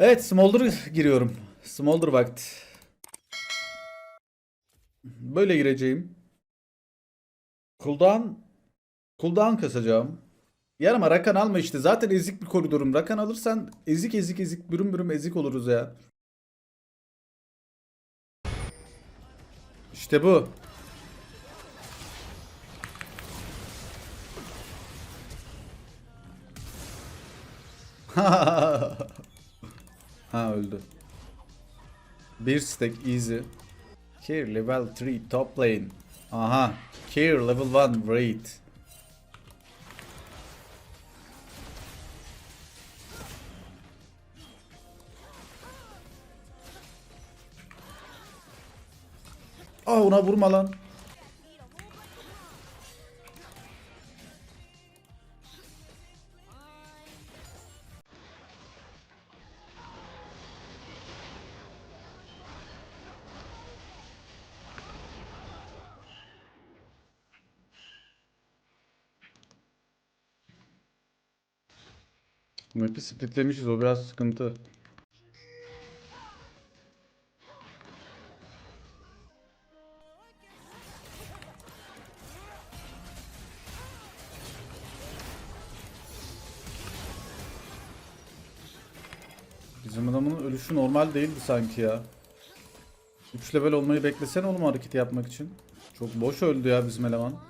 Evet Smolder giriyorum. Smolder vakti. Böyle gireceğim. Cooldown Cooldown kasacağım. Yarama Rakan alma işte. Zaten ezik bir koridorum. Rakan alırsan ezik ezik ezik bürüm bürüm ezik oluruz ya. İşte bu. ha öldü. Bir stack easy. Here level 3 top lane. Aha. Here level 1 raid. Aa ona vurma lan. Map'i splitlemişiz o biraz sıkıntı. Bizim adamın ölüşü normal değildi sanki ya. 3 level olmayı beklesene oğlum hareketi yapmak için. Çok boş öldü ya bizim eleman.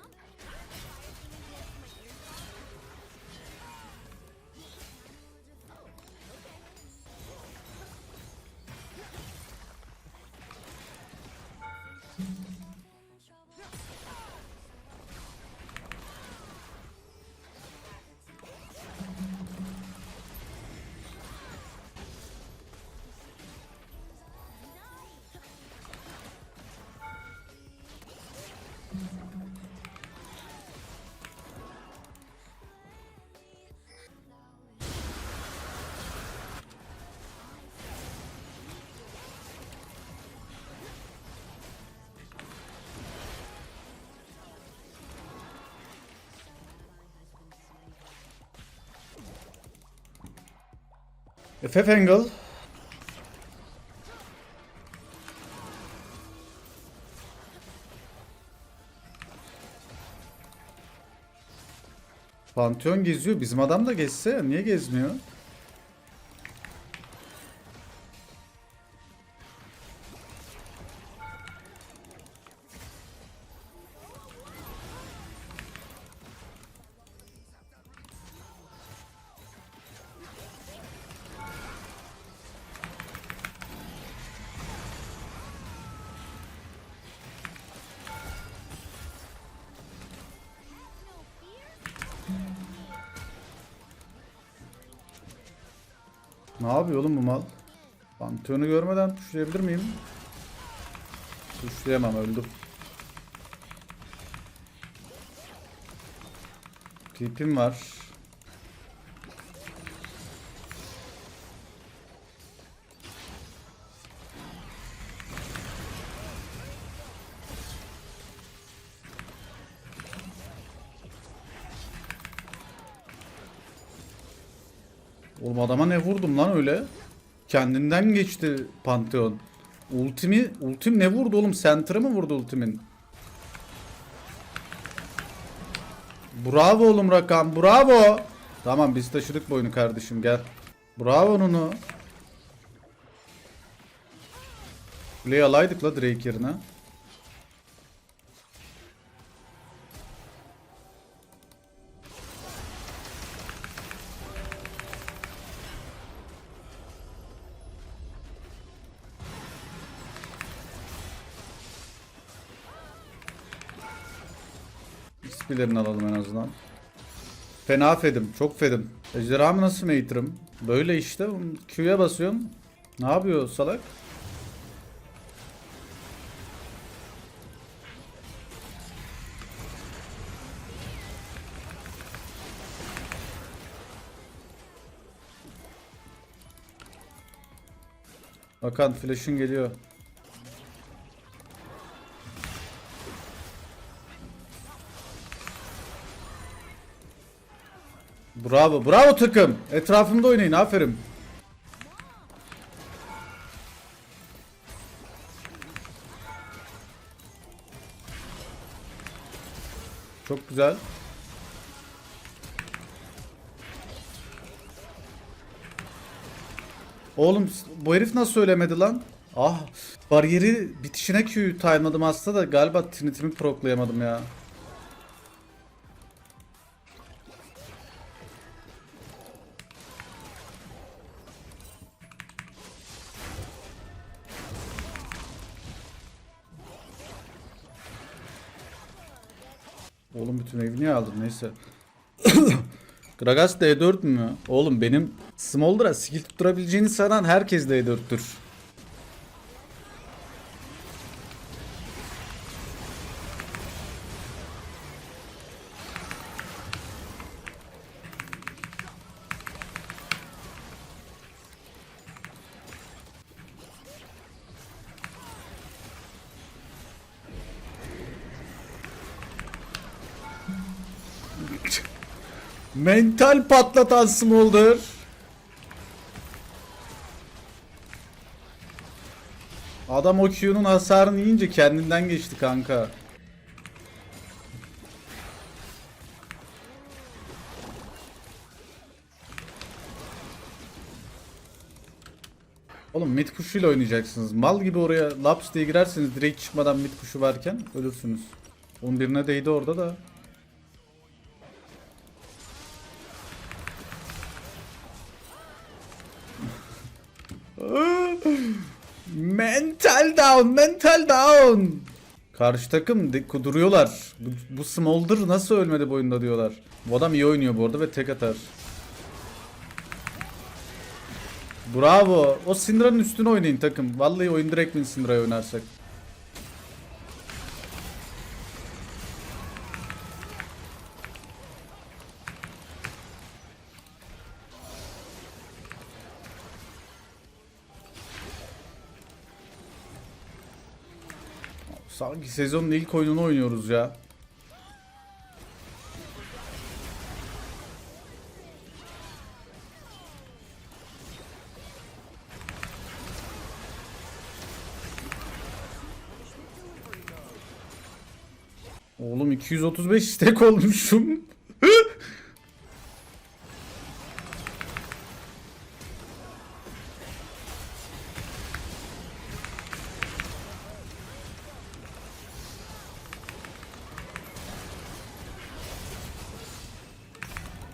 FF Angle. Pantheon geziyor. Bizim adam da gezse niye gezmiyor? Ne yapıyor oğlum bu mal? Pantheon'u görmeden tuşlayabilir miyim? Tuşlayamam öldüm. Tipim var. Adama ne vurdum lan öyle? Kendinden geçti Pantheon. Ultimi, ultim ne vurdu oğlum? Center'ı mı vurdu ultimin? Bravo oğlum Rakan, bravo. Tamam biz taşıdık bu oyunu kardeşim gel. Bravo Nunu. Kuleyi alaydık la Drake yerine. XP'lerini alalım en azından. Fena fedim. Çok fedim. Ejderhamı nasıl mater'ım? Böyle işte. Q'ya basıyorum. Ne yapıyor salak? Bakan flash'ın geliyor. Bravo. Bravo takım. Etrafımda oynayın. Aferin. Çok güzel. Oğlum bu herif nasıl söylemedi lan? Ah bariyeri bitişine Q'yu time'ladım aslında da galiba Trinity'mi proclayamadım ya. Oğlum bütün evi niye aldın neyse. Gragas D4 mü? Oğlum benim Smolder'a skill tutturabileceğini sanan herkes D4'tür. Mental patlatan Smolder. Adam o Q'nun hasarını yiyince kendinden geçti kanka. Oğlum mid kuşuyla oynayacaksınız. Mal gibi oraya laps diye girerseniz direkt çıkmadan mid kuşu varken ölürsünüz. Onun birine değdi orada da. Down, mental down. Karşı takım de- kuduruyorlar. Bu, bu Smolder nasıl ölmedi bu oyunda diyorlar. Bu adam iyi oynuyor bu arada ve tek atar. Bravo. O Syndra'nın üstüne oynayın takım. Vallahi oyun direkt min Syndra'ya oynarsak. Sanki sezonun ilk oyununu oynuyoruz ya. Oğlum 235 stack olmuşum.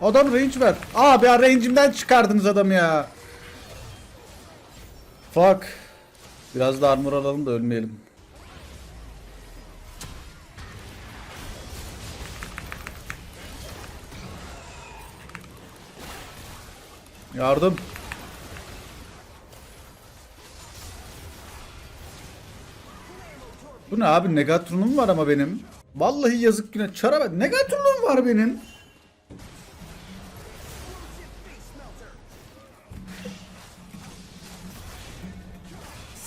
Adam range ver. Abi ya range'imden çıkardınız adamı ya. Fuck. Biraz da armor alalım da ölmeyelim. Yardım. Bu ne abi? Negatron'um var ama benim. Vallahi yazık güne. Çara. Negatron'um var benim.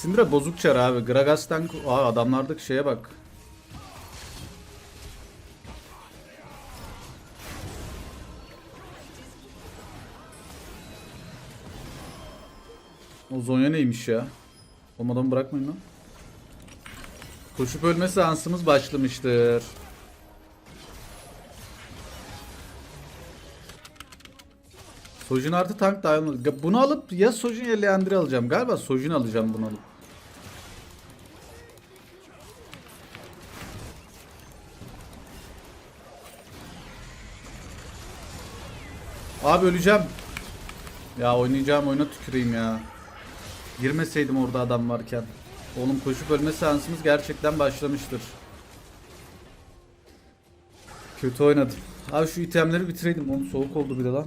Syndra bozuk çar abi. Gragas'tan... Aa adamlardaki şeye bak. O Zonya neymiş ya? Olmadan bırakmayın lan. Koşup ölme seansımız başlamıştır. Sojin artı tank dayanır. Bunu alıp ya Sojin ya Leandri alacağım. Galiba Sojin alacağım bunu alıp. Abi öleceğim. Ya oynayacağım oyuna tüküreyim ya. Girmeseydim orada adam varken. Oğlum koşup ölme seansımız gerçekten başlamıştır. Kötü oynadım. Abi şu itemleri bitireydim. Oğlum soğuk oldu bir de lan.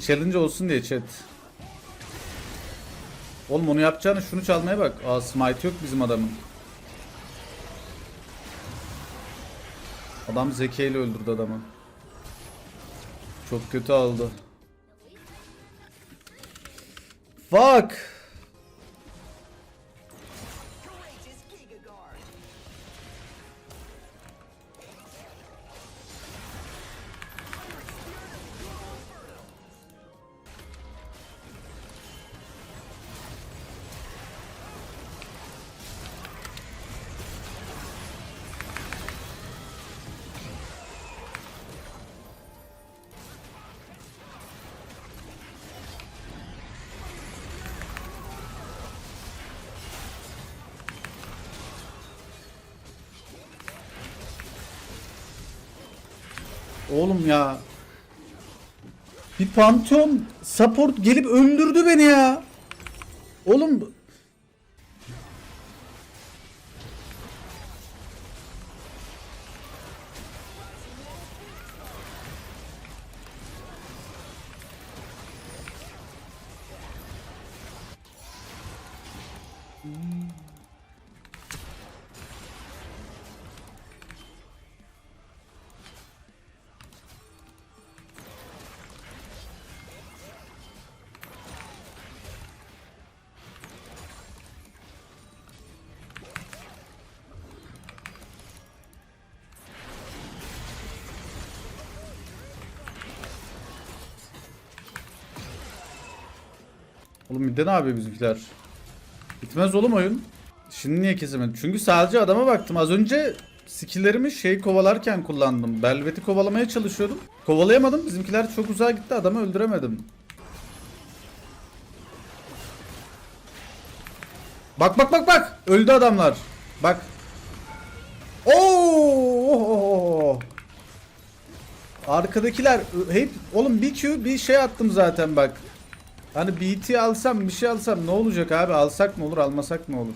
Challenge olsun diye chat. Oğlum onu yapacağını şunu çalmaya bak. Aa smite yok bizim adamın. Adam zekeyle öldürdü adamı. Çok kötü aldı. Fuck. Oğlum ya. Bir Pantheon support gelip öldürdü beni ya. Oğlum Oğlum bir de ne yapıyor bizimkiler? Bitmez oğlum oyun. Şimdi niye kesemedim? Çünkü sadece adama baktım. Az önce skilllerimi şey kovalarken kullandım. Belvet'i kovalamaya çalışıyordum. Kovalayamadım. Bizimkiler çok uzağa gitti. Adamı öldüremedim. Bak bak bak bak. Öldü adamlar. Bak. Oo! Arkadakiler hep oğlum bir Q bir şey attım zaten bak. Hani BT alsam bir şey alsam ne olacak abi? Alsak mı olur, almasak mı olur?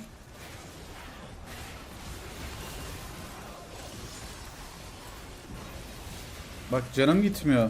Bak canım gitmiyor.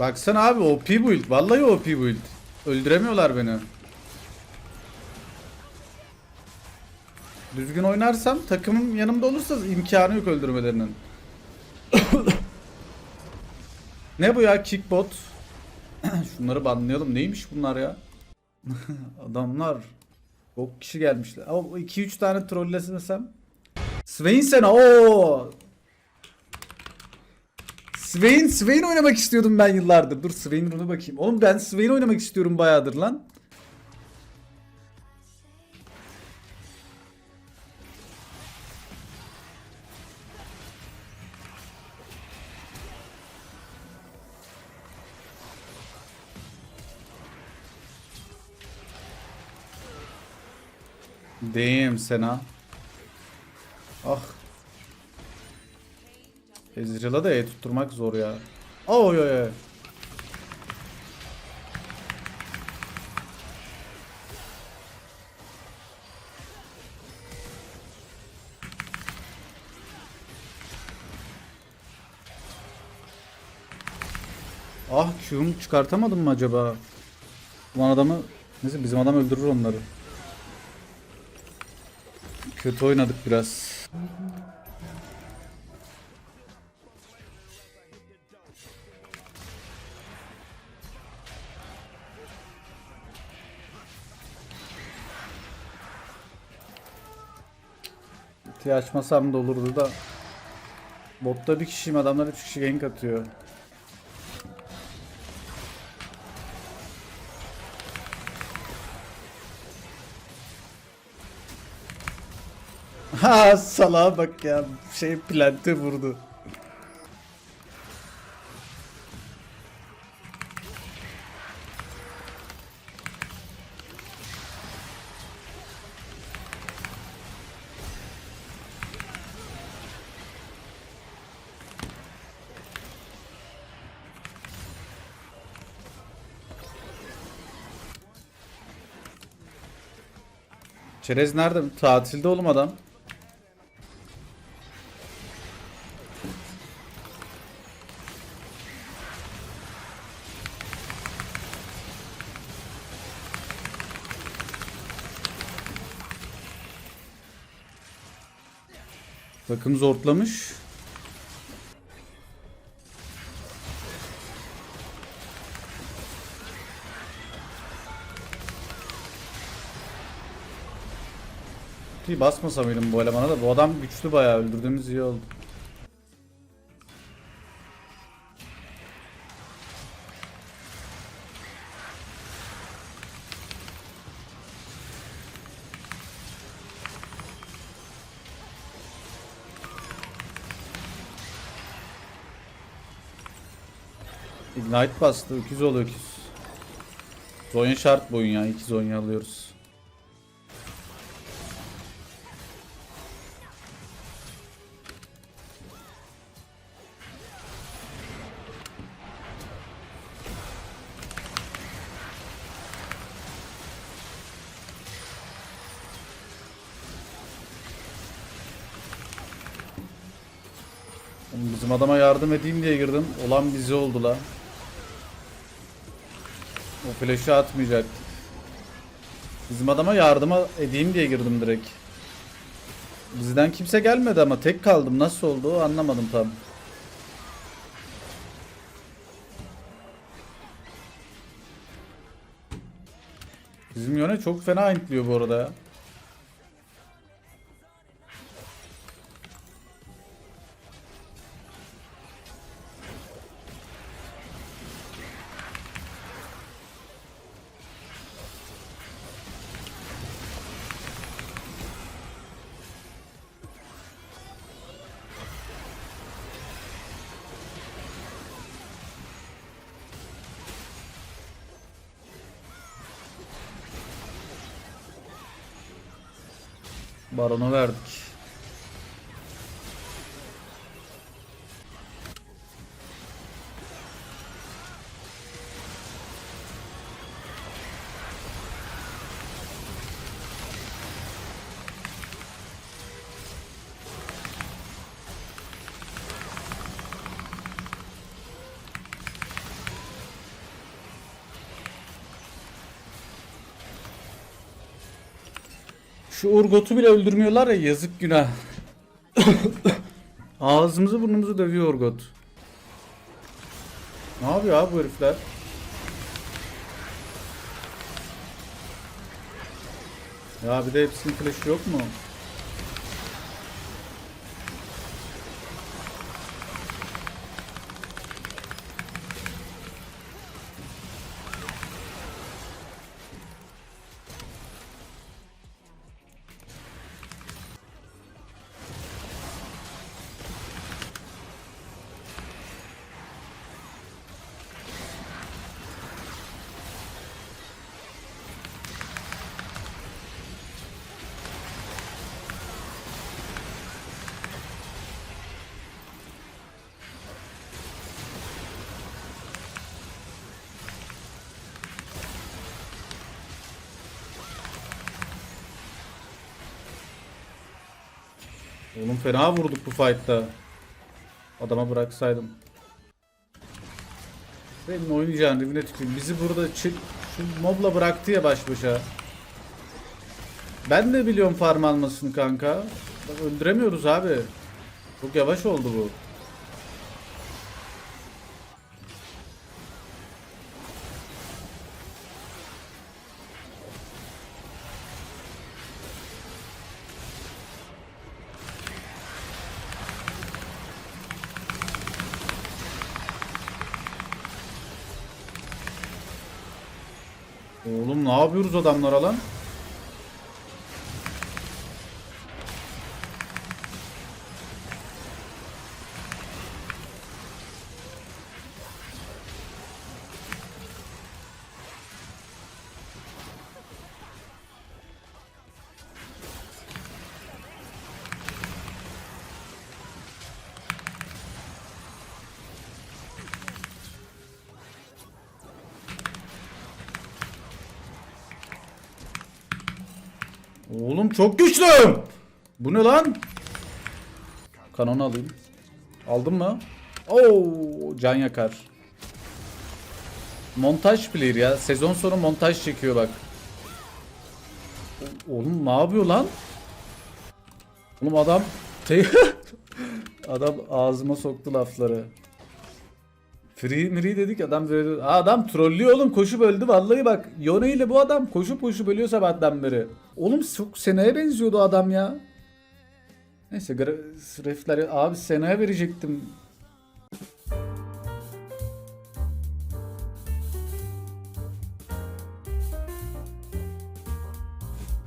Baksana abi OP build. Vallahi OP build. Öldüremiyorlar beni. Düzgün oynarsam takımım yanımda olursa imkanı yok öldürmelerinin. ne bu ya kickbot? Şunları banlayalım. Neymiş bunlar ya? Adamlar çok kişi gelmişler. Ama 2-3 tane trollesem. Swain o Swain, Swain oynamak istiyordum ben yıllardır. Dur Swain runu bakayım. Oğlum ben Swain oynamak istiyorum bayağıdır lan. Damn Sena. Ah. Ezreal'a da E tutturmak zor ya. Oy oy oy. Ah Q'mu çıkartamadım mı acaba? Ulan adamı neyse bizim adam öldürür onları. Kötü oynadık biraz. Açmasam da olurdu da. Botta bir kişiyim adamlar 3 kişi gank atıyor. Ha salağa bak ya şey plante vurdu. Çerez nerede? Tatilde oğlum adam. Takım zortlamış. Ultiyi basmasa mıydım bu elemana da bu adam güçlü bayağı öldürdüğümüz iyi oldu. Ignite bastı. 200 oluyor 200. Zonya şart bu oyun ya. 2 Zonya alıyoruz. Bizim adama yardım edeyim diye girdim. Olan bizi oldu la. O flash'ı atmayacak. Bizim adama yardıma edeyim diye girdim direkt. Bizden kimse gelmedi ama tek kaldım. Nasıl oldu anlamadım tam. Bizim yöne çok fena intliyor bu arada ya. Baronu verdik. Şu Urgot'u bile öldürmüyorlar ya yazık günah. Ağzımızı burnumuzu dövüyor Urgot. Ne yapıyor abi bu herifler? Ya bir de hepsinin flash'ı yok mu? Oğlum fena vurduk bu fight'ta. Adama bıraksaydım. Senin oynayacağın rivine tüküreyim. Bizi burada çık şu mobla bıraktı ya baş başa. Ben de biliyorum farm almasını kanka. Öldüremiyoruz abi. Çok yavaş oldu bu. Yapıyoruz adamlara lan? Çok güçlü. Bu ne lan? Kanon alayım. Aldın mı? Oo, can yakar. Montaj player ya. Sezon sonu montaj çekiyor bak. Oğlum ne yapıyor lan? Oğlum adam adam ağzıma soktu lafları. Free miri dedik adam böyle adam trollüyor oğlum koşup öldü vallahi bak Yone ile bu adam koşup koşup ölüyor sabahtan beri. Oğlum çok Sena'ya benziyordu adam ya. Neyse refleri abi Sena'ya verecektim.